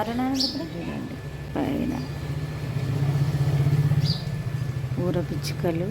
అరుణానంద చూడండి పైన. ఊర పిచ్చుకలు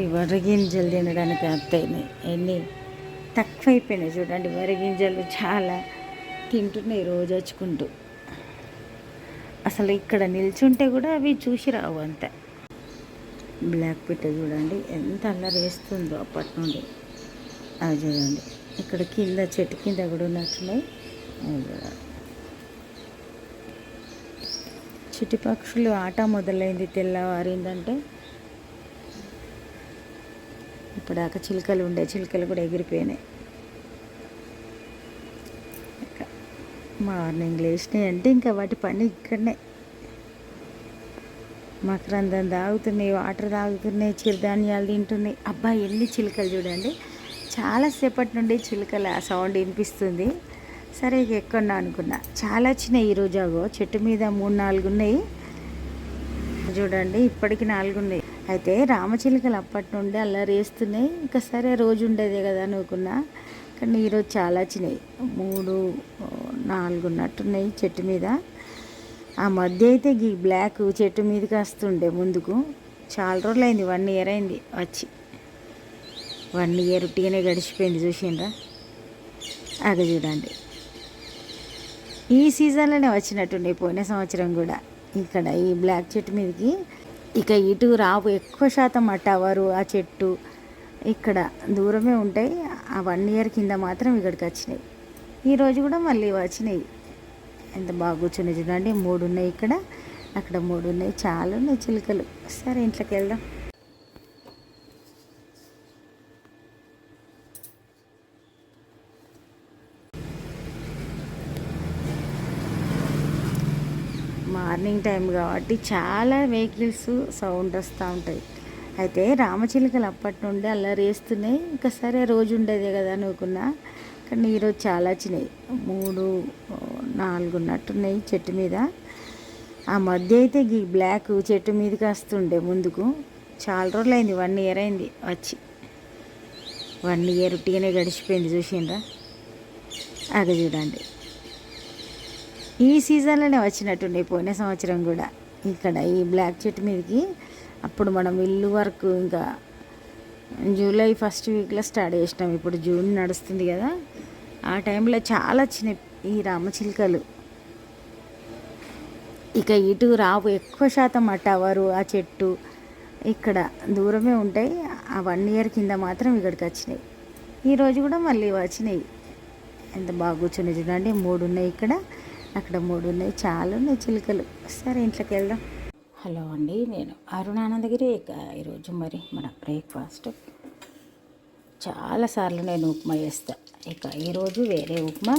ఈ వరిగింజలు తినడానికి అత్తయినాయి ఎన్ని తక్కువ అయిపోయినాయి చూడండి వరి గింజలు చాలా తింటున్నాయి రోజు వచ్చుకుంటూ అసలు ఇక్కడ నిల్చుంటే కూడా అవి చూసి రావు అంత. బ్లాక్ పిట్ట చూడండి ఎంత అల్లరి వేస్తుందో అప్పటి నుండి. అది చూడండి ఇక్కడ కింద చెట్టు కింద కూడా ఉన్నట్టున్నాయి అవి చూడండి చిట్టి పక్షులు ఆట మొదలైంది. తెల్లవారిందంటే ఇప్పుడు దాకా చిలుకలు ఉండే చిలుకలు కూడా ఎగిరిపోయినాయి. మార్నింగ్ లేచినాయి అంటే ఇంకా వాటి పని ఇక్కడనే. మకరందం తాగుతున్నాయి వాటర్ తాగుతున్నాయి చిరుధాన్యాలు తింటున్నాయి. అబ్బా ఎన్ని చిలుకలు చూడండి. చాలాసేపటి నుండి చిలుకల సౌండ్ వినిపిస్తుంది. సరే ఇక ఎక్కడా అనుకున్నా. చాలా వచ్చినాయి ఈరోజు అగో. చెట్టు మీద మూడు నాలుగు ఉన్నాయి. చూడండి ఇప్పటికి నాలుగు ఉన్నాయి. అయితే రామచిలుకలు అప్పటి నుండి అల్లరి వేస్తున్నాయి ఇంకా సరే రోజు ఉండేదే కదా అనుకున్నా. కానీ ఈరోజు చాలా వచ్చినాయి మూడు నాలుగు ఉన్నట్టున్నాయి చెట్టు మీద. ఆ మధ్య అయితే ఈ బ్లాక్ చెట్టు మీదకి వస్తుండే ముందుకు. చాలా రోజులు అయింది వన్ ఇయర్ అయింది వచ్చి. వన్ ఇయర్ ఉట్టిగానే గడిచిపోయింది చూసిండ్రా? అగ చూడండి. ఈ సీజన్లోనే వచ్చినట్టుండే పోయిన సంవత్సరం కూడా. ఇక్కడ ఈ బ్లాక్ చెట్టు మీదకి ఇక ఇటు రావు ఎక్కువ శాతం ఆ టవరు ఆ చెట్టు ఇక్కడ దూరమే ఉంటాయి. ఆ వన్ ఇయర్ కింద మాత్రం ఇక్కడికి వచ్చినాయి. ఈరోజు కూడా మళ్ళీ వచ్చినాయి. ఎంత బాగా కూర్చుని చూడండి. మూడు ఉన్నాయి ఇక్కడ. అక్కడ మూడు ఉన్నాయి. చాలా ఉన్నాయి చిలుకలు. సరే ఇంట్లోకి వెళ్దాం. టైం కాబట్టి చాలా వెహికల్స్ సౌండ్ వస్తూ ఉంటాయి. అయితే రామచిలుకలు అప్పటి నుండి అల్లరి వేస్తున్నాయి ఇంకా సరే రోజు ఉండేదే కదా అనుకున్నా. కానీ ఈరోజు చాలా వచ్చినాయి. మూడు నాలుగు ఉన్నట్టున్నాయి చెట్టు మీద. ఆ మధ్య అయితే ఈ బ్లాక్ చెట్టు మీదకి వస్తుండే ముందుకు. చాలా రోజులు అయింది వన్ ఇయర్ అయింది వచ్చి. వన్ ఇయర్ ఉట్టిగానే గడిచిపోయింది చూసిండ్రా? అది చూడండి. ఈ సీజన్లోనే వచ్చినట్టుండే పోయిన సంవత్సరం కూడా. ఇక్కడ ఈ బ్లాక్ చెట్టు మీదకి అప్పుడు మనం ఇల్లు వరకు ఇంకా జూలై ఫస్ట్ వీక్లో స్టార్ట్ చేసినాం. ఇప్పుడు జూన్ నడుస్తుంది కదా. ఆ టైంలో చాలా వచ్చినాయి ఈ రామచిలుకలు. ఇక ఇటు రావు ఎక్కువ శాతం ఆ టవరు ఆ చెట్టు ఇక్కడ దూరమే ఉంటాయి. ఆ వన్ ఇయర్ కింద మాత్రం ఇక్కడికి వచ్చినాయి. ఈరోజు కూడా మళ్ళీ వచ్చినాయి. ఎంత బాగా కూర్చుని చూడండి. మూడు ఉన్నాయి ఇక్కడ. అక్కడ మూడు ఉన్నాయి చాలా ఉన్నాయి చిలుకలు. సరే ఇంట్లోకి వెళ్దాం. హలో అండి నేను అరుణానందగిరి ఇక ఈరోజు మరి మన బ్రేక్ఫాస్ట్. చాలాసార్లు నేను ఉప్మా చేస్తా. ఇక ఈరోజు వేరే ఉప్మా.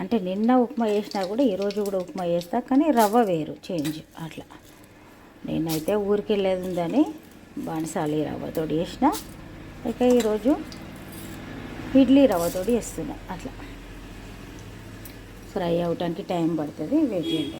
అంటే నిన్న ఉప్మా చేసినా కూడా ఈరోజు కూడా ఉప్మా చేస్తా కానీ రవ్వ వేరు చేంజ్ అట్లా. నేనైతే ఊరికి వెళ్ళేది ఉందని బాణసాలి రవ్వతో చేసిన. ఇక ఈరోజు ఇడ్లీ రవ్వతో చేస్తున్నా అట్లా. ఫ్రై అవడానికి టైం పడుతుంది. వెయిట్ చేయండి.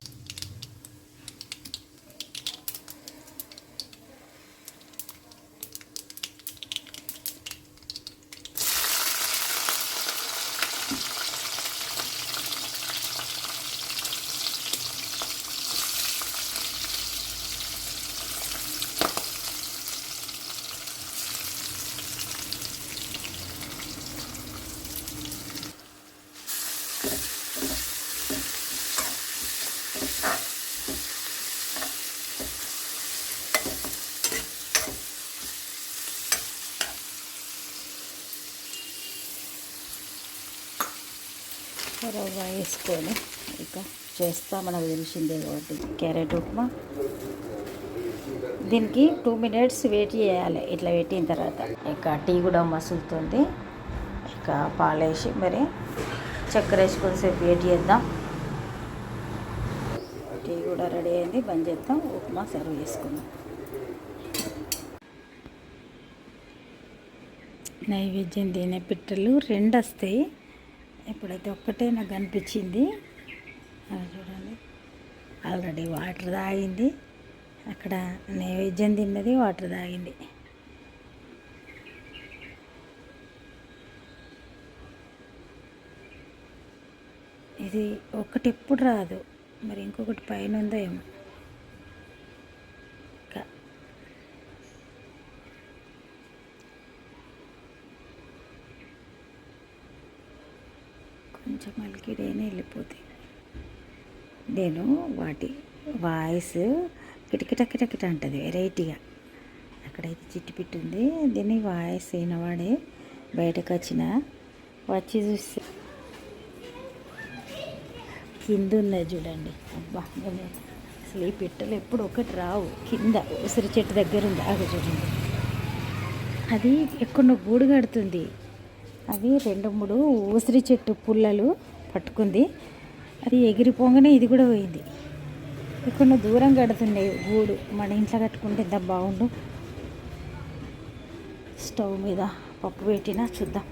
రవ్వ వేసుకొని ఇక చేస్తా మనకు తెలిసిందే కాబట్టి. క్యారెట్ ఉప్మా. దీనికి టూ మినిట్స్ వెయిట్ చేయాలి. ఇట్లా పెట్టిన తర్వాత. ఇక టీ కూడా మసులుతుంది. ఇక పాలేసి మరి చక్కెర వేసుకొని సేపు వెయిట్ చేద్దాం. టీ కూడా రెడీ అయింది. బంద్ చేద్దాం. ఉప్మా సర్వ్ చేసుకుందాం. నైవేద్యం తినే పిట్టలు రెండు వస్తాయి. ఇప్పుడైతే ఒక్కటే నాకు అనిపించింది. అలా చూడండి. ఆల్రెడీ వాటర్ తాగింది. అక్కడ నైవేద్యం తిన్నది వాటర్ తాగింది. ఇది ఒకటి ఎప్పుడు రాదు. మరి ఇంకొకటి పైన ఉందో ఏమో. కొంచెం అలికిడైనా వెళ్ళిపోతాయి. నేను వాటి వాయిస్ కిటకిట కిటకిట అంటది వెరైటీగా. అక్కడైతే చిట్టి పిట్టి ఉంది. దీన్ని వాయిస్ అయినవాడే బయటకు వచ్చిన వచ్చి చూస్తే కింద ఉన్నది చూడండి. అబ్బా నేను అసలు ఈ పిట్టలు ఎప్పుడు ఒకటి రావు. కింద ఉసిరి చెట్టు దగ్గర ఉంది. అది చూడండి. అది ఎక్కడో గూడు కడుతుంది. అవి రెండు మూడు ఉసిరి చెట్టు పుల్లలు పట్టుకుంది. అది ఎగిరిపోగానే ఇది కూడా పోయింది. కొన్ని దూరం కడుతుండే గూడు. మన ఇంట్లో కట్టుకుంటే ఎంత బాగుండు. స్టవ్ మీద పప్పు పెట్టినా చూద్దాం.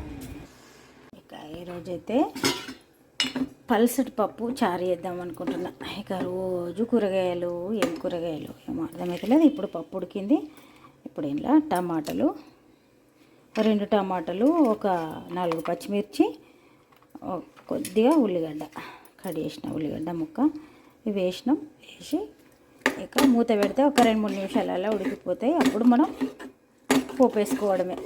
ఇక ఈరోజైతే పల్సటి పప్పు చారు చేద్దాం అనుకుంటున్నా. ఇక రోజు కూరగాయలు ఏం కూరగాయలు ఏమో అర్థమవుతలేదు ఇప్పుడు పప్పు ఉడికింది. ఇప్పుడు ఇంట్లో టమాటాలు రెండు టమాటాలు ఒక నాలుగు పచ్చిమిర్చి కొద్దిగా ఉల్లిగడ్డ. కడి వేసిన ఉల్లిగడ్డ ముక్క. ఇవి వేసినాం వేసి ఇక మూత పెడితే ఒక రెండు మూడు నిమిషాలలో ఉడికిపోతాయి. అప్పుడు మనం పోపు వేసుకోవడమే.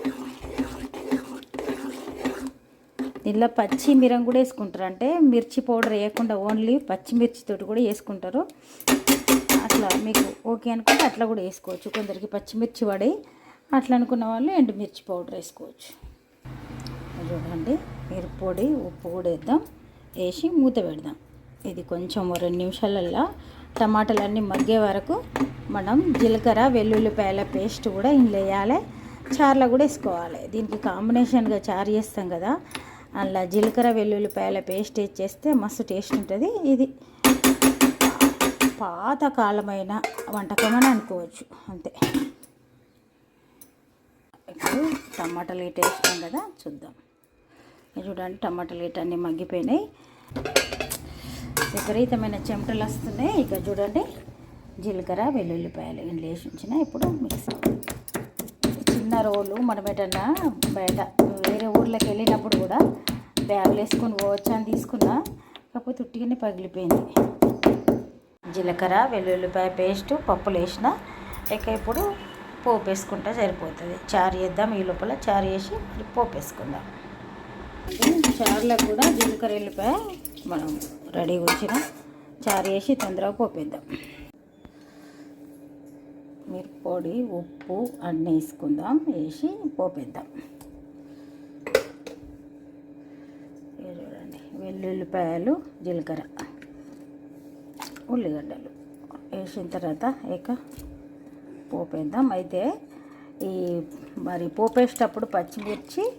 దీనిలో పచ్చి మిరం కూడా వేసుకుంటారు. అంటే మిర్చి పౌడర్ వేయకుండా ఓన్లీ పచ్చిమిర్చితోటి కూడా వేసుకుంటారు. అట్లా మీకు ఓకే అనుకుంటే అట్లా కూడా వేసుకోవచ్చు. కొందరికి పచ్చిమిర్చి పడి అట్లా అనుకున్న వాళ్ళు ఎండుమిర్చి పౌడర్ వేసుకోవచ్చు. చూడండి మీరు పొడి ఉప్పు కూడా వేద్దాం. వేసి మూత పెడదాం. ఇది కొంచెం రెండు నిమిషాలల్లో టమాటాలన్నీ మగ్గే వరకు మనం జీలకర్ర వెల్లుల్లిపాయల పేస్ట్ కూడా ఇందులో వేయాలి. చార్లో కూడా వేసుకోవాలి. దీనికి కాంబినేషన్గా చారు చేస్తాం కదా. అలా జీలకర్ర వెల్లుల్లిపాయల పేస్ట్ వేసేస్తే మస్తు టేస్ట్ ఉంటుంది. ఇది పాతకాలమైన వంటకం అని అనుకోవచ్చు. అంతే. ఇప్పుడు టమాటాలు ఇటు వేస్తాం కదా చూద్దాం. ఇది చూడండి టమాటాలు ఇటు అన్నీ మగ్గిపోయినాయి. విపరీతమైన చెమటలు వస్తున్నాయి. ఇక చూడండి జీలకర్ర వెల్లుల్లిపాయలు ఇంట్లో వేసి ఉంచిన ఇప్పుడు మిక్స్ చిన్న రోలు మనం ఎటన్నా బయట వేరే ఊర్లోకి వెళ్ళినప్పుడు కూడా బ్యాగులు వేసుకొని పోవచ్చు అని తీసుకున్నా కాకపోతే ఉట్టిగానే పగిలిపోయింది. జీలకర్ర వెల్లుల్లిపాయ పేస్ట్ పప్పులు వేసిన ఇక ఇప్పుడు పోపు వేసుకుంటే సరిపోతుంది. చారు చేద్దాం ఈ లోపల చారు వేసి మరి పోపు వేసుకుందాం చారులో కూడా జీలకర్ర వెల్లిపాయ మనం రెడీ వచ్చిన చారు వేసి తొందరగా పోపేద్దాం. మిరప్పొడి ఉప్పు అన్నీ వేసుకుందాం వేసి పోపేద్దాం. చూడండి వెల్లుల్లిపాయలు జీలకర్ర ఉల్లిగడ్డలు వేసిన తర్వాత ఇక పోపేద్దాం. అయితే ఈ మరి పోపేసేటప్పుడు పచ్చిమిర్చి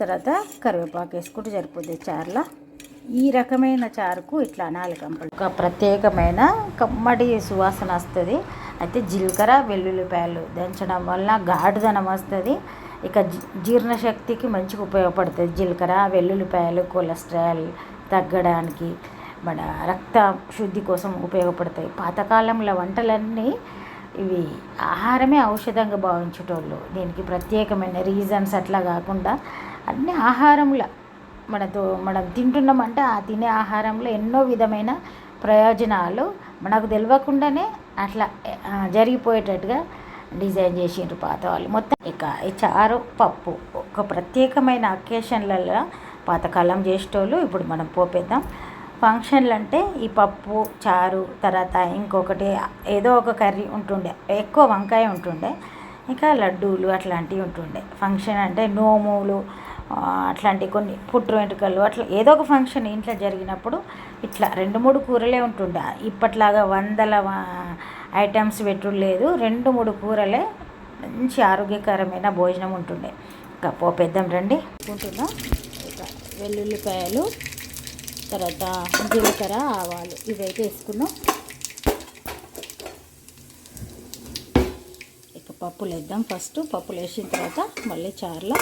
తర్వాత కరివేపాకు వేసుకుంటే సరిపోతుంది చారులో. ఈ రకమైన చారుకు ఇట్లా అనాలి కంపల్ ఒక ప్రత్యేకమైన కమ్మడి సువాసన వస్తుంది. అయితే జీలకర్ర వెల్లుల్లిపాయలు దంచడం వల్ల గాఢదనం వస్తుంది. ఇక జీ- జీర్ణశక్తికి మంచిగా ఉపయోగపడుతుంది. జీలకర్ర వెల్లుల్లిపాయలు కొలెస్ట్రాల్ తగ్గడానికి మన రక్త శుద్ధి కోసం ఉపయోగపడతాయి. పాతకాలంలో వంటలన్నీ ఇవి ఆహారమే ఔషధంగా భావించేటోళ్ళు. దీనికి ప్రత్యేకమైన రీజన్స్ అట్లా కాకుండా అన్ని ఆహారంలో. మనతో మనం తింటున్నామంటే ఆ తినే ఆహారంలో ఎన్నో విధమైన ప్రయోజనాలు మనకు తెలియకుండానే అట్లా జరిగిపోయేటట్టుగా డిజైన్ చేసిండ్రు పాత వాళ్ళు మొత్తం ఇక చారు పప్పు ఒక ప్రత్యేకమైన అకేషన్లలో పాతకాలం చేసేటోళ్ళు. ఇప్పుడు మనం పోపేద్దాం. ఫంక్షన్లు అంటే ఈ పప్పు చారు తర్వాత ఇంకొకటి ఏదో ఒక కర్రీ ఉంటుండే ఎక్కువ వంకాయ ఉంటుండే ఇంకా లడ్డూలు అట్లాంటివి ఉంటుండే. ఫంక్షన్ అంటే నోములు అట్లాంటి కొన్ని పుట్టు వెంట్రుకలు అట్లా ఏదో ఒక ఫంక్షన్ ఇంట్లో జరిగినప్పుడు ఇట్లా రెండు మూడు కూరలే ఉంటుండే. ఇప్పట్లాగా వందల ఐటమ్స్ పెట్టులేదు రెండు మూడు కూరలే మంచి ఆరోగ్యకరమైన భోజనం ఉంటుండే. ఇంకా పో పెద్దాం రండి. ఉంటుందా ఇక వెల్లుల్లిపాయలు తర్వాత జీలకర్ర ఆవాలు ఇవైతే వేసుకున్నాం. ఇక పప్పులు వేద్దాం. ఫస్ట్ పప్పులు వేసిన తర్వాత మళ్ళీ చారులో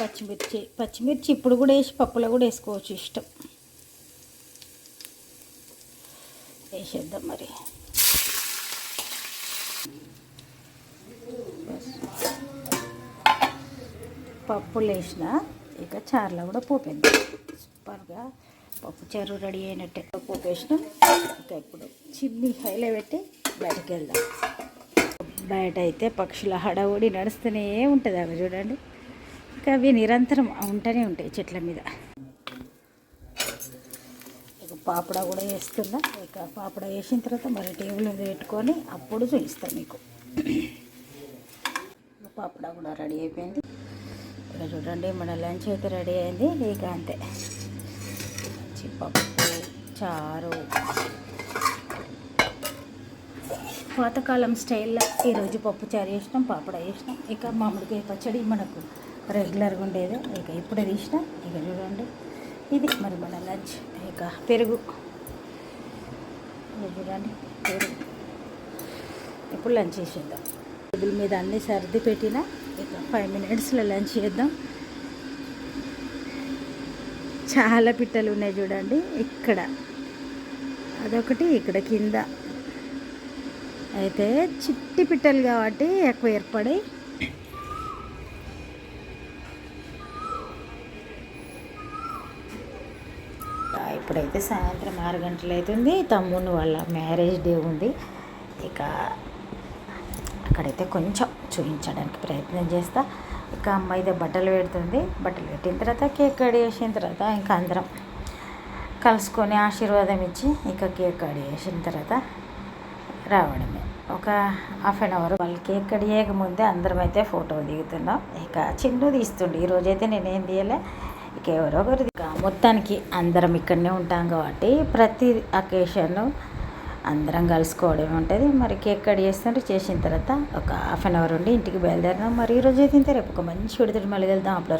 పచ్చిమిర్చి పచ్చిమిర్చి ఇప్పుడు కూడా వేసి పప్పులో కూడా వేసుకోవచ్చు. ఇష్టం. వేసేద్దాం మరి. పప్పులు వేసిన ఇక చారులో కూడా పోపేద్దాం. సూపర్గా పప్పు చారు రెడీ అయినట్టే. పప్పు వేసినాం. ఇంకా ఇప్పుడు చిమ్ని హైలో పెట్టి బయటకు వెళ్దాం బయట అయితే పక్షుల హడావుడి నడుస్తూనే ఉంటుంది అవి చూడండి. ఇంకా అవి నిరంతరం ఉంటూనే ఉంటాయి చెట్ల మీద. ఇక పాపడ కూడా వేస్తున్నా. ఇక పాపడ వేసిన తర్వాత మరి టేబుల్ మీద పెట్టుకొని అప్పుడు చూపిస్తాను మీకు. పాపడ కూడా రెడీ అయిపోయింది. ఇక్కడ చూడండి మన లంచ్ అయితే రెడీ అయింది. ఇక అంతే. పప్పు చారు. పాతకాలం స్టైల్లో ఈరోజు పప్పు చారు చేసినాం పాపడ వేసినాం ఇక మామిడికాయ పచ్చడి మనకు రెగ్యులర్గా ఉండేది. ఇక ఇప్పుడే తీసిన ఇక చూడండి. ఇది మరి మన లంచ్. ఇక పెరుగు. చూడండి పెరుగు. ఇప్పుడు లంచ్ చేసేద్దాం. టేబుల్ మీద అన్ని సర్ది పెట్టిన ఇక ఫైవ్ మినిట్స్లో లంచ్ చేద్దాం. చాలా పిట్టలు ఉన్నాయి చూడండి ఇక్కడ. అదొకటి ఇక్కడ కింద. అయితే చిట్టి పిట్టలు కాబట్టి ఎక్కువ ఏర్పడి. ఇప్పుడైతే సాయంత్రం ఆరు గంటలు అవుతుంది తమ్ముని వాళ్ళ మ్యారేజ్ డే ఉంది. ఇక అక్కడైతే కొంచెం చూపించడానికి ప్రయత్నం చేస్తా. ఇక అమ్మాయి అయితే బట్టలు పెడుతుంది. బట్టలు పెట్టిన తర్వాత కేక్ కట్ చేసిన తర్వాత ఇంకా అందరం కలుసుకొని ఆశీర్వాదం ఇచ్చి ఇక కేక్ కట్ చేసిన తర్వాత రావడమే. ఒక హాఫ్ అన్ అవర్ వాళ్ళు కేక్ కట్ చేయకముందే అందరం అయితే ఫోటో దిగుతున్నాం. ఇక చిన్ను తీస్తుండే. ఈరోజైతే నేనేం తీయలే. ఇక ఎవరో ఒకరు మొత్తానికి అందరం ఇక్కడనే ఉంటాం కాబట్టి ప్రతి అకేషన్ అందరం కలుసుకోవడం ఉంటుంది. మరి కేక్ కట్ చేస్తుంటే చేసిన తర్వాత ఒక హాఫ్ అన్ అవర్ ఉండి ఇంటికి బయలుదేరినాం. మరి ఈరోజు అయితే రేపు ఒక మంచి విడుదల మళ్ళీ వెళ్దాం అప్పటి